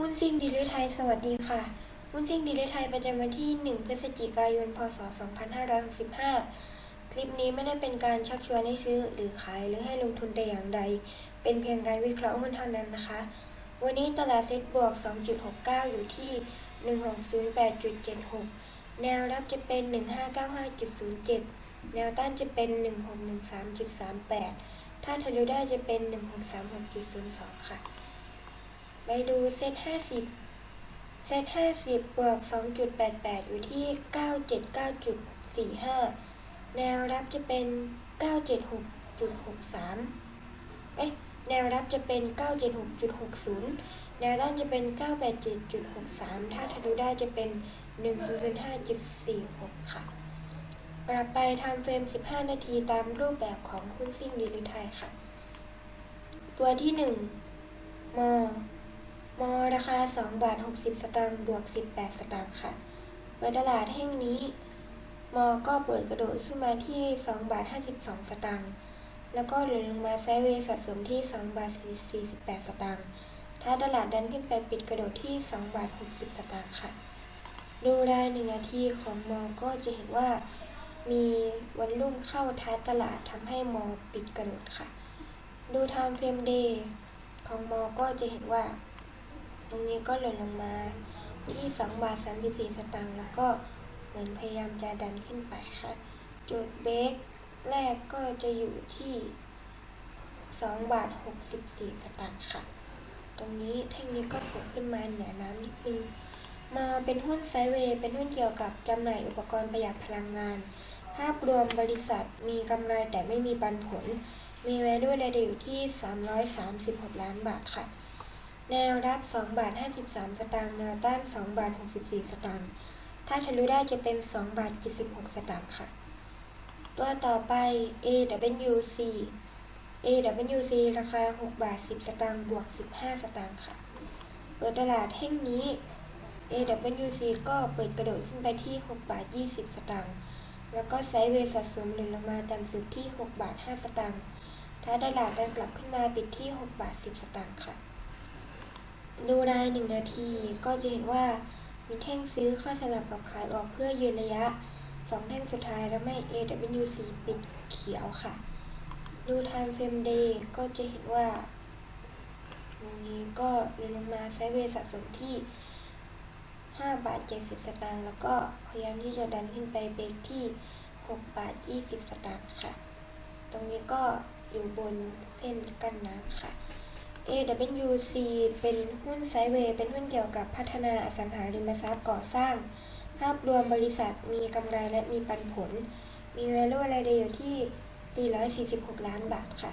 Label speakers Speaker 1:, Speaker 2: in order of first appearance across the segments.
Speaker 1: หุ้นซิ่งดีลิไทย สวัสดีค่ะหุ้นซิ่งดีลิไทยประจำวันที่ 1 พฤศจิกายน พศ 2565 คลิปนี้ไม่ได้เป็นการชักชวนให้ซื้อหรือขายหรือให้ลงทุนแต่อย่างใด เป็นเพียงการวิเคราะห์หุ้นเท่านั้นนะคะ วันนี้ตลาดเซ็ตบวก 2.69 อยู่ที่ 1608.76 แนวรับจะเป็น 1595.07 แนวต้านจะเป็น 1613.38 ถ้าทะลุได้จะเป็น 1636.02 ค่ะ ไปดูเซตห้าสิบเซตห้าสิบบวกสองจุดแปดแปดอยู่ที่เก้าเจ็ดเก้าจุดสี่ห้าแนวรับจะเป็นเก้าเจ็ดหกจุดหกสามเอ๊ะแนวรับจะเป็นเก้าเจ็ดหกจุดหกศูนย์แนวด้านจะเป็นเก้าแปดเจ็ดจุดหกสามถ้าทะลุได้จะเป็นหนึ่งศูนย์ห้าจุดสี่หกค่ะ กลับไปทำเฟรมสิบห้านาทีตามรูปแบบของหุ้นซิ่งดีลิไทยค่ะ ตัวที่หนึ่งมอ มอราคา 2 บาท 60 สตางค์บวก 18 สตางค์ค่ะเปิดตลาดแห่งนี้ มอก็เปิดกระโดดขึ้นมาที่ 2 บาท 52 สตางค์แล้วก็หล่นลงมาไซด์เวย์สะสมที่ 2 บาท 48 สตางค์ถ้าตลาดดันขึ้นไปปิดกระโดดที่ 2 บาท 60 สตางค์ค่ะ ดูรายหนึ่งนาทีของมอก็จะเห็นว่ามีวันรุ่งเข้าท้ายตลาดทำให้มอปิดกระโดดค่ะ ดูไทม์เฟรมเดย์ของมอก็จะเห็นว่า ตรงนี้ก็หล่นลงมาที่ 2 บาท 34 สตางค์แล้วก็เหมือนพยายามจะดันขึ้นไปค่ะ จุดเบรกแรกก็จะอยู่ที่ 2 บาท 64 สตางค์ค่ะ ตรงนี้แท่งนี้ก็โผล่ขึ้นมาเหนือน้ำนิดนึงมาเป็นหุ้นไซเวย์เป็นหุ้นเกี่ยวกับจำหน่ายอุปกรณ์ประหยัดพลังงาน ภาพรวมบริษัทมีกำไรแต่ไม่มีปันผล มี value ในเดอยู่ที่ 336 ล้านบาทค่ะ แนวรับ2บาท53 สตางค์แนวต้าน2บาท64 สตางค์ถ้าทะลุได้จะเป็น2บาท76 สตางค์ค่ะ ตัวต่อไป AWC AWC ราคา6บาท10 สตางค์บวก 15 สตางค์ค่ะ เปิดตลาดแห่งนี้ AWC ก็เปิดกระโดดขึ้นไปที่6บาท20 สตางค์แล้วก็ไซด์เวย์สะสมหล่นลงมาต่ำสุดที่6บาท5 สตางค์ถ้าตลาดดันกลับขึ้นมาปิดที่6บาท10 สตางค์ค่ะ ดูรายหนึ่งนาทีก็จะเห็นว่ามีแท่งซื้อเข้าสลับกับขายออกเพื่อยืนระยะสองแท่งสุดท้ายแล้วไม่ AWC ปิดเขียวค่ะ ดู Time Frame Day ก็จะเห็นว่าตรงนี้ก็เดินลงมาไซด์เวย์สะสมที่ 5 บาท 70 สตางค์แล้วก็พยายามที่จะดันขึ้นไปเบรกที่ 6 บาท 20 สตางค์ค่ะ ตรงนี้ก็อยู่บนเส้นกั้นน้ำค่ะ AWC เป็นหุ้นไซเวย์เป็นหุ้นเกี่ยวกับพัฒนาอสังหาริมทรัพย์ก่อสร้าง ภาพรวมบริษัทมีกำไรและมีปันผล มี value รายเดอยู่ที่ 446 ล้านบาทค่ะ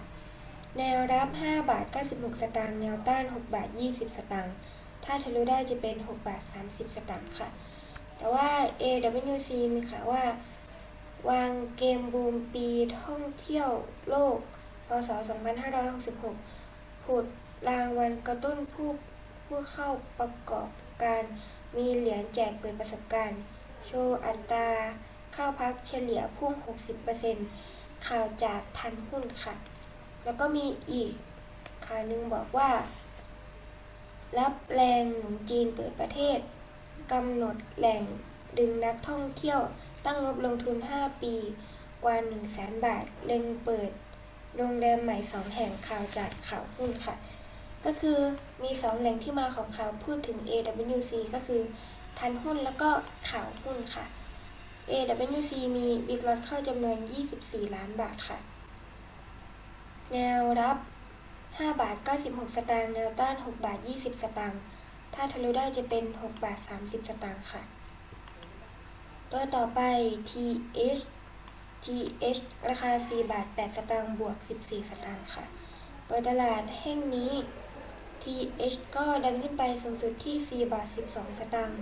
Speaker 1: แนวรับ 5 บาท 96 สตางค์ แนวต้าน 6 บาท 20 สตางค์ ถ้าทะลุได้จะเป็น 6 บาท 30 สตางค์ค่ะ แต่ว่า AWC มีข่าวว่า วางเกมบูมปีท่องเที่ยวโลก พศ 2566 ผุดรางวัลกระตุ้นผู้ผู้เข้าประกอบการ มีเหรียญแจกเปิดประสบการณ์ โชว์อัตราเข้าพักเฉลี่ยพุ่ง 60%ข่าวจากทันหุ้นค่ะ แล้วก็มีอีกข่าวหนึ่งบอกว่า รับแรงหนุนจีนเปิดประเทศกำหนดแหล่งดึงนักท่องเที่ยวตั้งงบลงทุน 5 ปีกว่า1 0 0 0 0แบาท เล็งเปิด โรงแรมใหม่2แห่งข่าวจากข่าวหุ้นค่ะ ก็คือมี2แหล่งที่มาของข่าวพูดถึง AWC ก็คือทันหุ้นแล้วก็ข่าวหุ้นค่ะ AWC มีบิ๊กลอตเข้าจำนวน 24 ล้านบาทค่ะ แนวรับ 5 บาท 96 สตางค์ แนวต้าน 6 บาท 20 สตางค์ ถ้าทะลุได้จะเป็น 6 บาท 30 สตางค์ค่ะ ตัวต่อไป TH TH ราคา 4 บาท 8 สตางค์บวก 14 สตางค์ค่ะ เปิดตลาดแห่งนี้ TH ก็ดันขึ้นไปสูงสุดที่ 4 บาท 12 สตางค์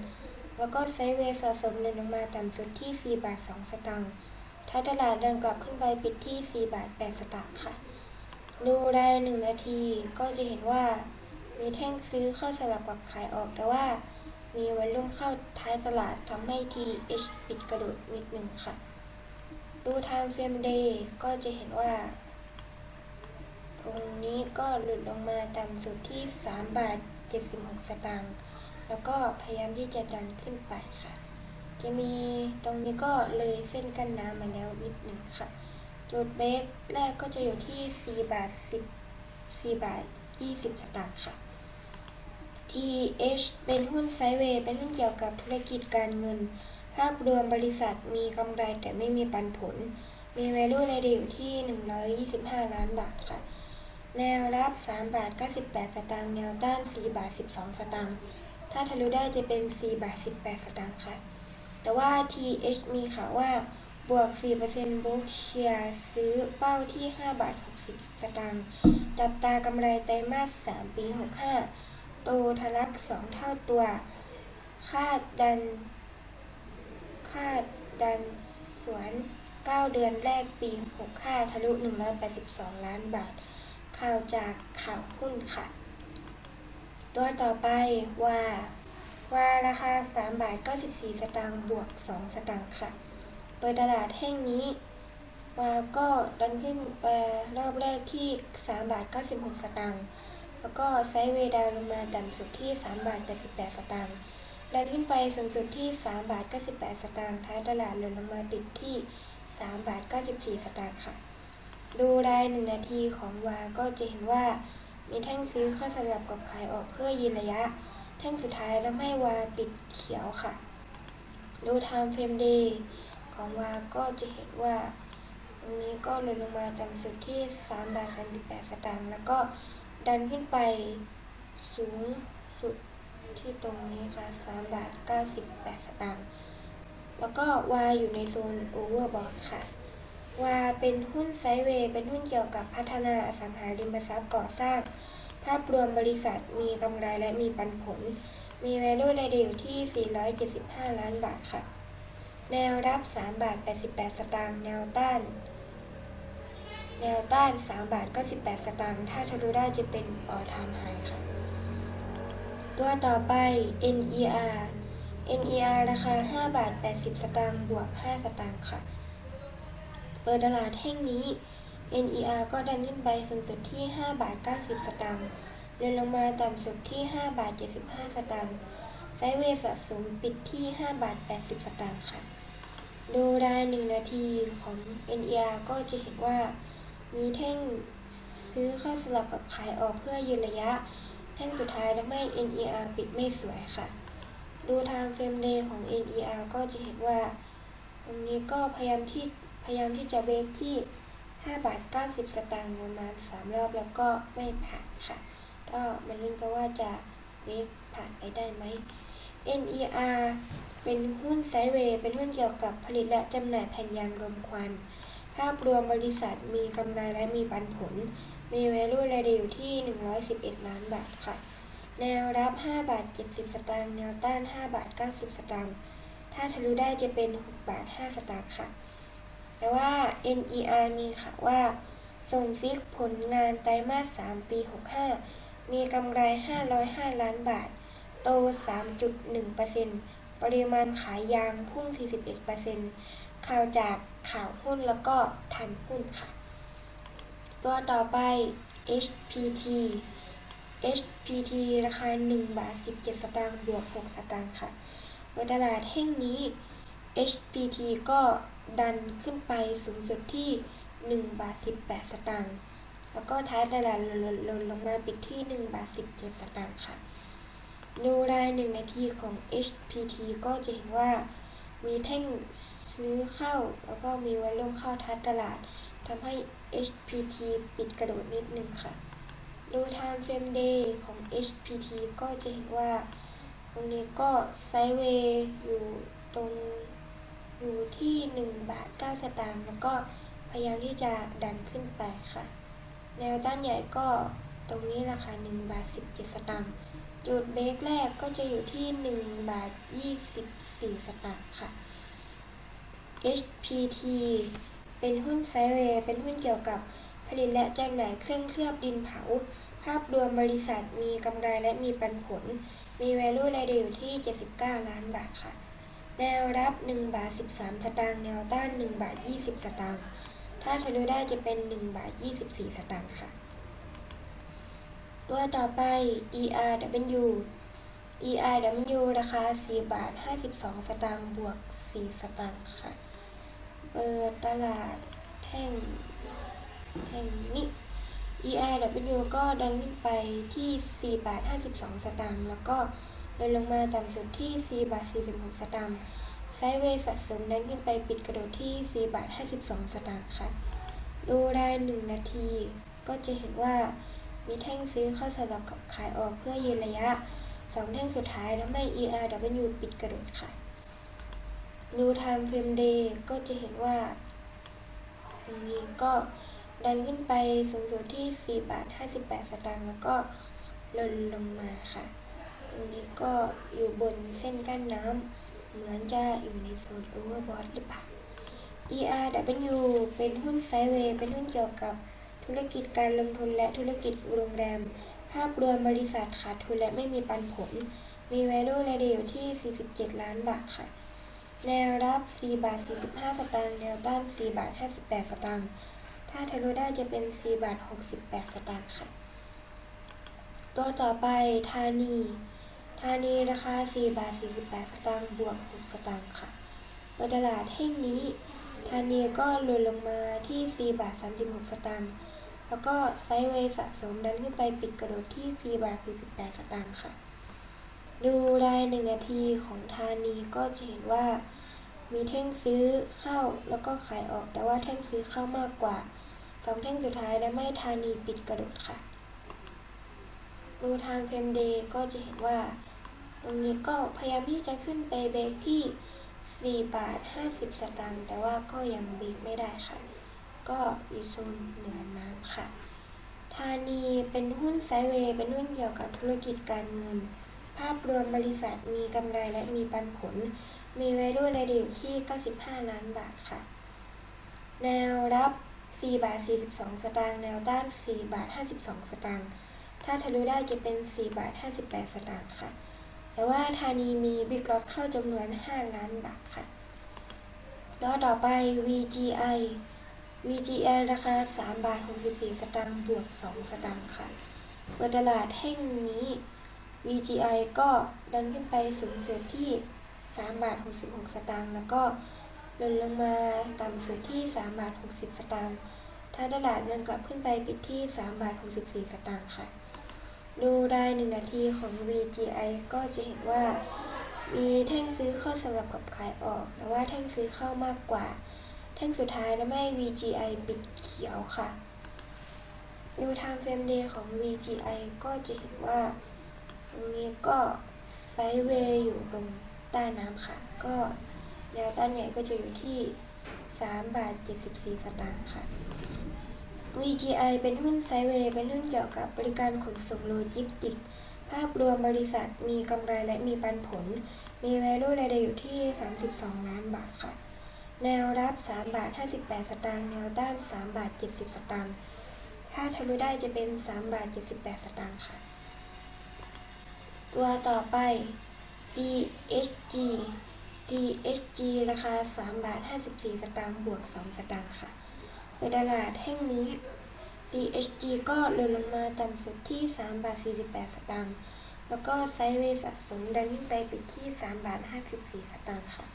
Speaker 1: แล้วก็ไซเวสะสมเดินลงมาต่ำสุดที่ 4 บาท 2 สตางค์ ถ้าตลาดเดินกลับขึ้นไปปิดที่ 4 บาท 8 สตางค์ค่ะ ดูรายหนึ่งนาทีก็จะเห็นว่ามีแท่งซื้อเข้าสลับกับขายออกแต่ว่ามีวันลุ่มเข้าท้ายตลาดทำให้ TH ปิดกระโดดนิดนึงค่ะ ดู Time Frame Day ก็จะเห็นว่า ตรงนี้ก็หลุดลงมาต่ำสุดที่ 3 บาท 76 สตางค์แล้วก็พยายามที่จะดันขึ้นไปค่ะ จะมีตรงนี้ก็เลยเส้นกันน้ำมาแล้วนิดหนึ่งค่ะ จุดเบรกแรกก็จะอยู่ที่ 4 บาท 10 4 บาท 20 สตางค์ค่ะ TH เป็นหุ้นไซเวย์เป็นหุ้นเกี่ยวกับธุรกิจการเงิน ภาพรวมบริษัทมีกำไรแต่ไม่มีปันผล มี value ในเดอยู่ที่ 125 ล้านบาทค่ะ แนวรับ 3 บาท 98 สตางค์ แนวต้าน 4 บาท 12 สตางค์ ถ้าทะลุได้จะเป็น 4 บาท 18 สตางค์ค่ะ แต่ว่า TH มีข่าวว่า บวก 4%บุ๊กเชียร์ซื้อเป้าที่ 5 บาท 60 สตางค์ จับตากำไรไตรมาส 3 ปี 65 โตทะลัก 2 เท่าตัว คาดดัน คาดดันสวน 9 เดือนแรกปี 65 ทะลุ 182 ล้านบาท ข่าวจากข่าวหุ้นค่ะตัวต่อไปว่า ว่าราคา 3 บาท 94 สตางค์บวก 2 สตางค์ค่ะ โดยตลาดแห่งนี้ว่าก็ดันขึ้นไปรอบแรกที่ 3 บาท 96 สตางค์แล้วก็ไซด์เวดาวลงมาต่ำสุดที่ 3 บาท 88 สตางค์ ดันขึ้นไปสูงสุดที่ 3 บาท 98 สตางค์ ท้ายตลาดหล่นลงมาปิดที่ 3 บาท 94 สตางค์ค่ะ ดูรายหนึ่งนาทีของวาก็จะเห็นว่า มีแท่งซื้อเข้าสลับกับขายออกเพื่อยืนระยะ แท่งสุดท้ายทำให้วาปิดเขียวค่ะ ดู time frame day ของวาก็จะเห็นว่าตรงนี้ก็ลดลงมาต่ำสุดที่ 3 บาท 38 สตางค์ แล้วก็ดันขึ้นไปสูงสุด ที่ตรงนี้ค่ะ3บาท98สตางค์แล้วก็วาอยู่ในโซนโอเวอร์บอทค่ะวาเป็นหุ้นไซเวย์เป็นหุ้นเกี่ยวกับพัฒนาอสังหาริมทรัพย์ก่อสร้าง ภาพรวมบริษัทมีกำไรและมีปันผล มี value ในเดอยู่ที่ 475 ล้านบาทค่ะ แนวรับ 3 บาท 88 สตางค์แนวต้าน แนวต้าน 3 บาท 98 สตางค์ถ้าทะลุได้จะเป็น all time high ค่ะ ตัวต่อไป NER NER ราคา 5 บาท 80 สตางค์บวก 5 สตางค์ค่ะ เปิดตลาดแห่งนี้ NER ก็ดันขึ้นไปสูงสุดที่ 5 บาท 90 สตางค์เดินลงมาต่ำสุดที่ 5 บาท 75 สตางค์ไซเวสะสมปิดที่ 5 บาท 80 สตางค์ค่ะ ดูราย1นาทีของ NER ก็จะเห็นว่า มีแท่งซื้อเข้าสลับกับขายออกเพื่อยืนระยะ ท่งสุดท้ายทำให้ NER ปิดไม่สวยค่ะ ดู time frame day ของ NER ก็จะเห็นว่าตรงนี้ก็พยายามที่พยายามที่จะเบรกที่ 5 บาท 90 สตางค์ประมาณ 3 รอบแล้วก็ไม่ผ่านค่ะ ก็มาลุ้นกันว่าจะเบรกผ่านไปได้ไหม NER เป็นหุ้นไซเวย์เป็นหุ้นเกี่ยวกับผลิตและจำหน่ายแผ่นยางรมควัน ภาพรวมบริษัทมีกำไรและมีปันผล มี value รเดียวอยู่ที่ 111 ล้านบาทค่ะ แนวรับ 5 บาท 70 สตางค์ แนวต้าน 5 บาท 90 สตางค์ ถ้าทะลุได้จะเป็น 6 บาท 5 สตางค์ค่ะ แต่ว่า NER มีข่าวว่า ส่งซิกผลงานไตรมาส 3 ปี 65 มีกำไร 505 ล้านบาท โต 3.1%ปริมาณขายยางพุ่ง 41%ข่าวจากข่าวหุ้นแล้วก็ทันหุ้นค่ะ ตัวต่อไป HPT HPT ราคา 1 บาท 17 สตางค์บวก 6 สตางค์ค่ะโดยตลาดแห่งนี้ HPT ก็ดันขึ้นไปสูงสุดที่ 1 บาท 18 สตางค์แล้วก็ท้ายตลาดลดลงลงมาปิดที่ 1 บาท 17 สตางค์ค่ะ ดูราย1นาทีของ HPT ก็จะเห็นว่ามีแท่งซื้อเข้า แล้วก็มีวอลลุ่มเข้าท้ายตลาด ทำให้ HPT ปิดกระโดดนิดนึงค่ะ ดู time frame day ของ HPT ก็จะเห็นว่า ตรงนี้ก็ไซด์เวย์อยู่ตรงอยู่ที่ 1 บาท 9 สตางค์แล้วก็พยายามที่จะดันขึ้นไปค่ะ แนวต้านใหญ่ก็ตรงนี้ราคา1บาท 17 สตางค์จุดเบรกแรกก็จะอยู่ที่ 1 บาท 24 สตางค์ค่ะ HPT เป็นหุ้นไซเวย์เป็นหุ้นเกี่ยวกับผลิตและจำหน่ายเครื่องเคลือบดินเผา ภาพรวมบริษัทมีกำไรและมีปันผล มี value รายเดียวอยู่ที่ 79 ล้านบาทค่ะ แนวรับ 1 บาท 13 สตางค์ แนวต้าน 1 บาท 20 สตางค์ ถ้าทะลุได้จะเป็น 1 บาท 24 สตางค์ค่ะ ตัวต่อไป ERW ERW ราคา 4 บาท 52 สตางค์ บวก 4 สตางค์ค่ะ เปิดตลาดแท่งแท่งนี้ ERW ก็ดันขึ้นไปที่ 4 บาท 52 สตางค์ แล้วก็เดินลงมาต่ำสุดที่ 4 บาท 46 สตางค์ ไซเวสะสมดันขึ้นไปปิดกระโดดที่ 4 บาท 52 สตางค์ค่ะ ดูราย 1 นาที ก็จะเห็นว่ามีแท่งซื้อเข้าสลับกับขายออกเพื่อยืนระยะสองแท่งสุดท้ายแล้วไม่ ERW ปิดกระโดดค่ะ New Time Frame Day ก็จะเห็นว่าตรงนี้ก็ดันขึ้นไปสูงสุดที่ 4 บาท 58 สตางค์แล้วก็ลดลงมาค่ะ ตรงนี้ก็อยู่บนเส้นกั้นน้ำเหมือนจะอยู่ในโซน Overbought หรือเปล่า ERW เป็นหุ้นไซด์เวย์ เป็นหุ้นเกี่ยวกับธุรกิจการลงทุนและธุรกิจโรงแรม ภาพรวมบริษัทขาดทุนและไม่มีปันผล มี value รายเดียวที่ 47 ล้านบาทค่ะ แนวรับ4บาท45 สตางค์ แนวต้าน4บาท58 สตางค์ ถ้าทะลุได้จะเป็น4บาท68 สตางค์ค่ะ ตัวต่อไปธานี ธานีราคา4บาท48 สตางค์ บวก 6 สตางค์ค่ะเปิดตลาดแห่งนี้ธานีก็หล่นลงมาที่4บาท36 สตางค์ แล้วก็ไซด์เวย์สะสมดันขึ้นไปปิดกระโดดที่4บาท48 สตางค์ค่ะ ดูรายหนึ่งนาทีของธานีก็จะเห็นว่า มีแท่งซื้อเข้าแล้วก็ขายออก แต่ว่าแท่งซื้อเข้ามากกว่าสองแท่งสุดท้ายและไม่ธานีปิดกระโดดค่ะ ดูทางเฟรมเดย์ก็จะเห็นว่า ตรงนี้ก็พยายามที่จะขึ้นไปเบรกที่ 4 บาท 50 สตางค์แต่ว่าก็ยังเบรกไม่ได้ค่ะ ก็อยู่โซนเหนือน้ำค่ะธานีเป็นหุ้นไซเวย์เป็นหุ้นเกี่ยวกับธุรกิจการเงินาพรวมบริษัทมีกำไรและมีปันผล มี value รายเดียวที่ 95 ล้านบาทค่ะ แนวรับ 4 บาท 42 สตางค์ แนวต้าน 4 บาท 52 สตางค์ ถ้าทะลุได้จะเป็น 4 บาท 58 สตางค์ค่ะ แต่ว่าธานีมีบิ๊กล็อตเข้าจำนวน 5 ล้านบาทค่ะแล้วต่อไป VGI VGI ราคา 3 บาท 64 สตางค์ บวก 2 สตางค์ค่ะ เปิดตลาดแห่งนี้ VGI ก็ดันขึ้นไปสูงสุดที่ 3 บาท 66 สตางค์ แล้วก็ลดลงมาต่ำสุดที่ 3 บาท 60 สตางค์ ถ้าตลาดเดินกลับขึ้นไปปิดที่ 3 บาท 64 สตางค์ค่ะ ดูราย1นาทีของ VGI ก็จะเห็นว่า มีแท่งซื้อเข้าสลับกับขายออก แต่ว่าแท่งซื้อเข้ามากกว่า แท่งสุดท้ายและไม่ VGI ปิดเขียวค่ะ ดูทางเฟรมเดย์ของ VGI ก็จะเห็นว่า ตรงนี้ก็ไซด์เวย์อยู่ตรงใต้น้ำค่ะ ก็แนวต้านใหญ่ก็จะอยู่ที่ 3 บาท 74 สตางค์ค่ะ VGI เป็นหุ้นไซด์เวย์เป็นหุ้นเกี่ยวกับบริการขนส่งโลจิสติก ภาพรวมบริษัทมีกำไรและมีปันผล มี value รายได้อยู่ที่ 32 ล้านบาทค่ะ แนวรับ 3 บาท 58 สตางค์แนวต้าน 3 บาท 70 สตางค์ถ้าทะลุได้จะเป็น 3 บาท 78 สตางค์ค่ะ ตัวต่อไป DHG DHG ราคา 3 บาท 54 สตางค์บวก 2 สตางค์ค่ะในตลาดแห่งนี้ DHG ก็ลดลงมาต่ำสุดที่ 3 บาท 48 สตางค์แล้วก็ไซด์เวย์สะสมดันขึ้นไปปิดที่ 3 บาท 54 สตางค์ค่ะ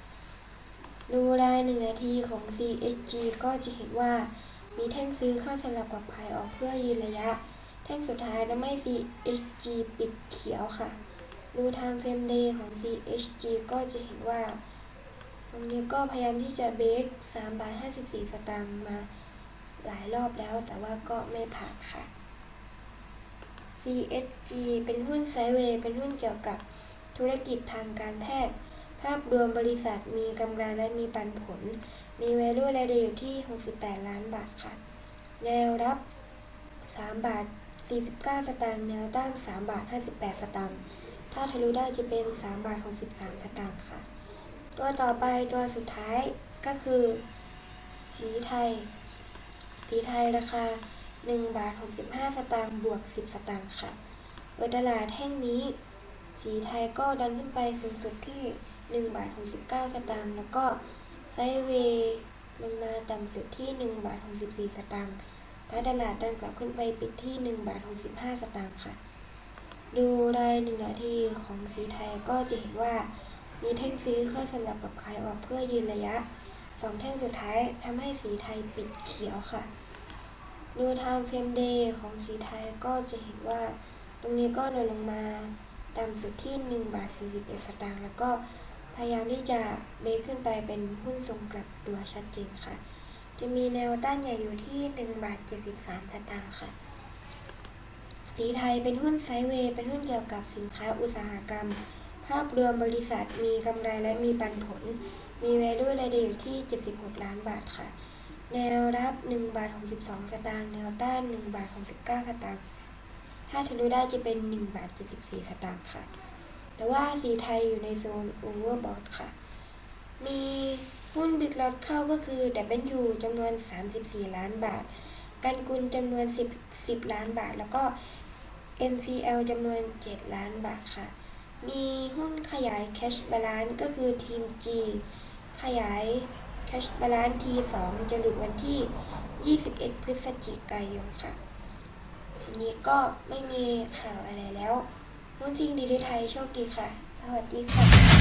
Speaker 1: ดูรายหนึ่งนาทีของ CHG ก็จะเห็นว่ามีแท่งซื้อเข้าสลับกับขายออกเพื่อยืนระยะ แท่งสุดท้ายและไม่ CHG ปิดเขียวค่ะ ดูทางเฟรมเดย์ของ CHG ก็จะเห็นว่าตรงนี้ก็พยายามที่จะเบรก3บาท54 สตางค์มาหลายรอบแล้ว แต่ว่าก็ไม่ผ่านค่ะ CSG เป็นหุ้นไซเวย์เป็นหุ้นเกี่ยวกับธุรกิจทางการแพทย์ ภาพรวมบริษัทมีกำไรและมีปันผล มี value รายได้อยู่ที่ 68 ล้านบาทค่ะ แนวรับ 3 บาท 49 สตางค์ แนวต้าน 3 บาท 58 สตางค์ ถ้าทะลุได้จะเป็น3บาท63สตางค์ค่ะ ตัวต่อไปตัวสุดท้ายก็คือ สีไทย สีไทยราคา1บาท65สตางค์บวก 10 สตางค์ค่ะเปิดตลาดแท่งนี้ สีไทยก็ดันขึ้นไปสูงสุดที่1บาท69สตางค์แล้วก็ไซเวลงมาต่ำสุดที่ 1 บาท 64 สตางค์ท้าตลาดดันกลับขึ้นไปปิดที่ 1 บาท 65 สตางค์ค่ะ ดูรายหนึ่งนาทีของสีไทยก็จะเห็นว่า มีแท่งซื้อเข้าสลับกับขายออกเพื่อยืนระยะสองแท่งสุดท้ายทำให้สีไทยปิดเขียวค่ะ ดูไทม์เฟรมเดย์ของสีไทยก็จะเห็นว่า ตรงนี้ก็เดินลงมาต่ำสุดที่ 1 บาท 41 สตางค์แล้วก็พยายามที่จะเบรขึ้นไปเป็นหุ้นทรงกลับตัวชัดเจนค่ะ จะมีแนวต้านใหญ่อยู่ที่ 1 บาท 73 สตางค์ค่ะ สีไทยเป็นหุ้นไซเวย์เป็นหุ้นเกี่ยวกับสินค้าอุตสาหกรรม ภาพรวมบริษัทมีกำไรและมีปันผล มี value รายเดอยู่ที่ 76 ล้านบาทค่ะ แนวรับ 1 บาท 62 สตางค์ แนวต้าน 1 บาท 69 สตางค์ ถ้าทะลุได้จะเป็น 1 บาท 74 สตางค์ค่ะ แต่ว่าสีไทยอยู่ในโซน overbought ค่ะ มีหุ้นบิ๊กล็อตเข้าก็คือ W จำนวน 34 ล้านบาท กันกุลจำนวน 10 10 ล้านบาท แล้วก็ NCL จำนวน 7 ล้านบาทค่ะ มีหุ้นขยาย cash balance ก็คือทีม G ขยาย cash balance T2 จะหลุดวันที่ 21 พฤศจิกายนค่ะอันนี้ก็ไม่มีข่าวอะไรแล้ว มุ้นซิงดีที่ไทยโชคดีค่ะ สวัสดีค่ะ